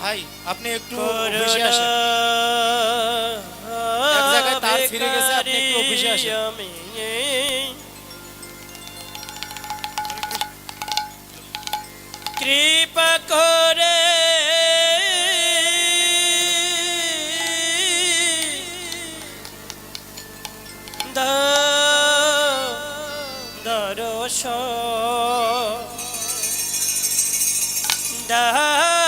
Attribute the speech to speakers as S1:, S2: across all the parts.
S1: ভাই আপনি একটু অফিসে আসেন এক জায়গায় তার ফিরে গেছে, আপনি একটু অফিসে আসেন।
S2: কৃপা করে দরস কৃপা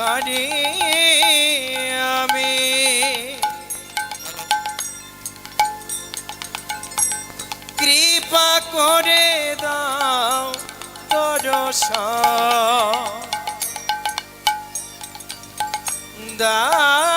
S1: ভিখারি আমি কৃপা করে দাও তরস কৃপা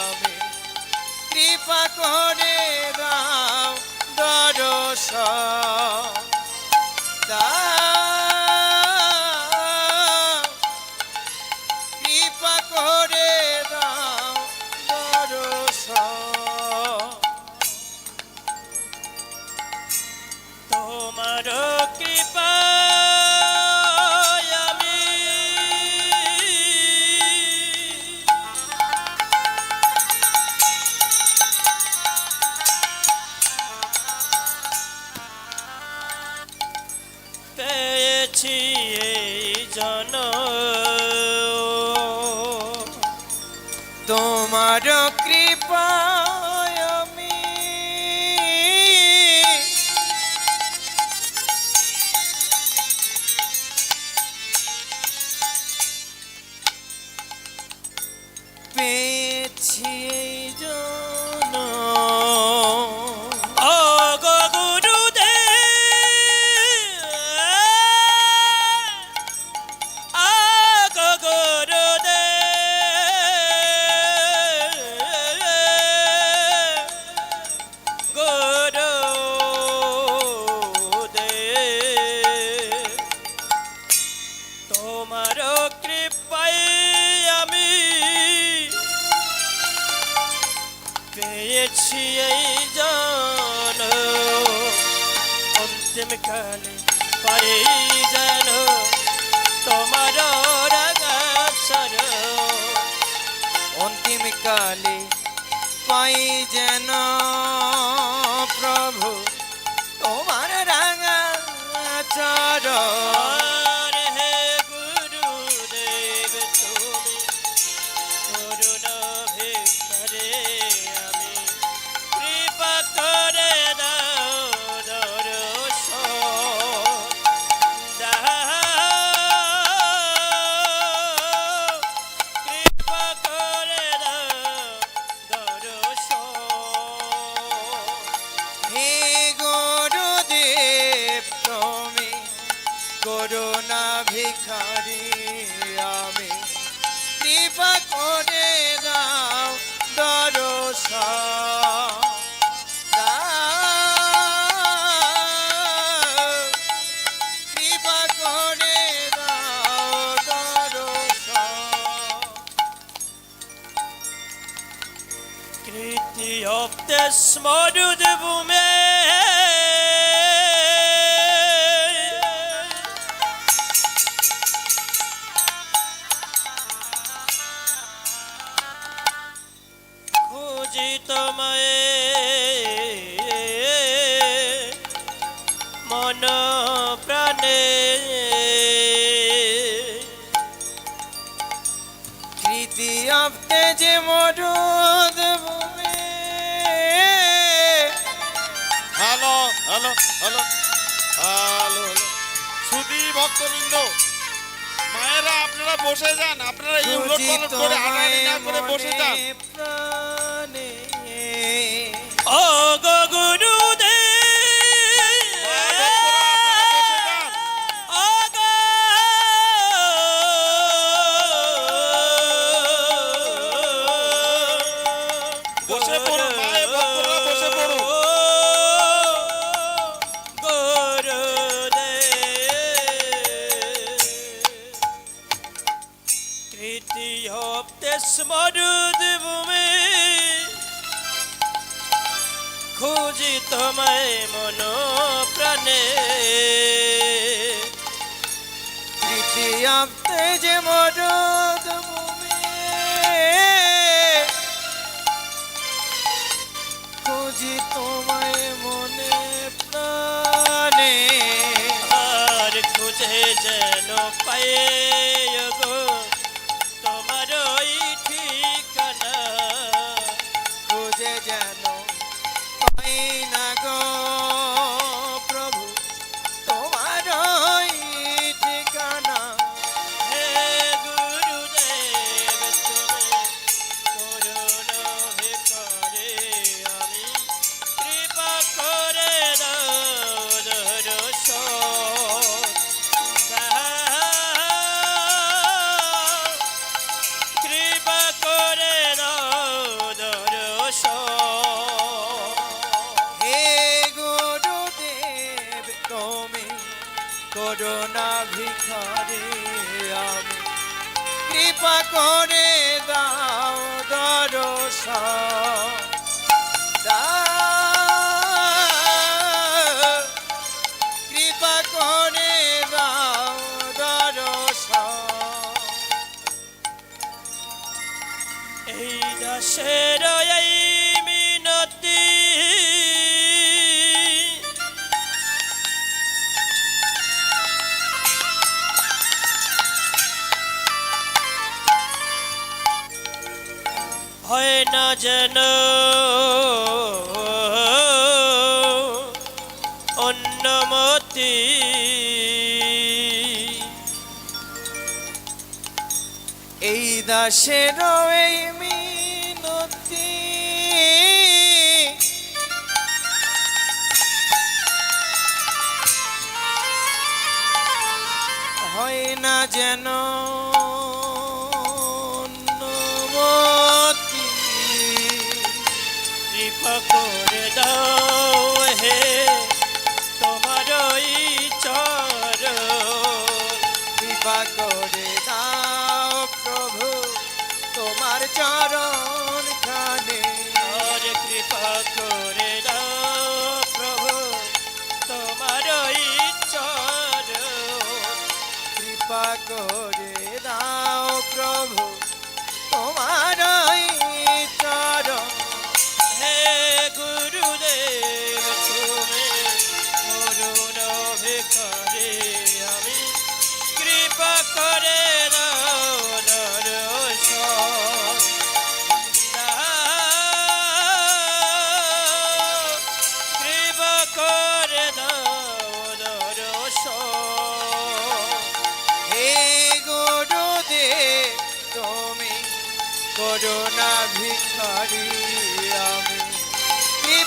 S2: আমি কৃপা করে দাও দরস কৃপা করে দাও দরস তোমার
S1: তোমার কৃপায়
S2: অন্তিম কালে পাই যেন তোমার রাগাছর
S1: অন্তিম কালে পাই যেন
S2: hoptes morudvume খুঁজি তোমায় মন প্রাণে
S1: তৃতীয়াব্দে যে মরুদ
S3: বসে যান। আপনারা এই উলট পালট করে হাঁটাহাঁটি না করে বসে যান।
S2: ও তোমায় মন প্রাণে
S1: তৃতীয়াব্দে যে মরুদ খুঁজি তোমায় মনে প্রাণে।
S2: আর খুঁজে যেন পায়ে গো তুমি করুণা
S1: ভিখারে আমি। কৃপা করে দাও দর্শন
S2: এই দাসের এই না যেন অন্যমতি
S1: এই দাসের এই মিনতি। হয় না যেন
S2: করে দাও
S1: প্রভু।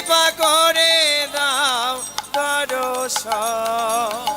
S1: কৃপা করে দাও দর্শন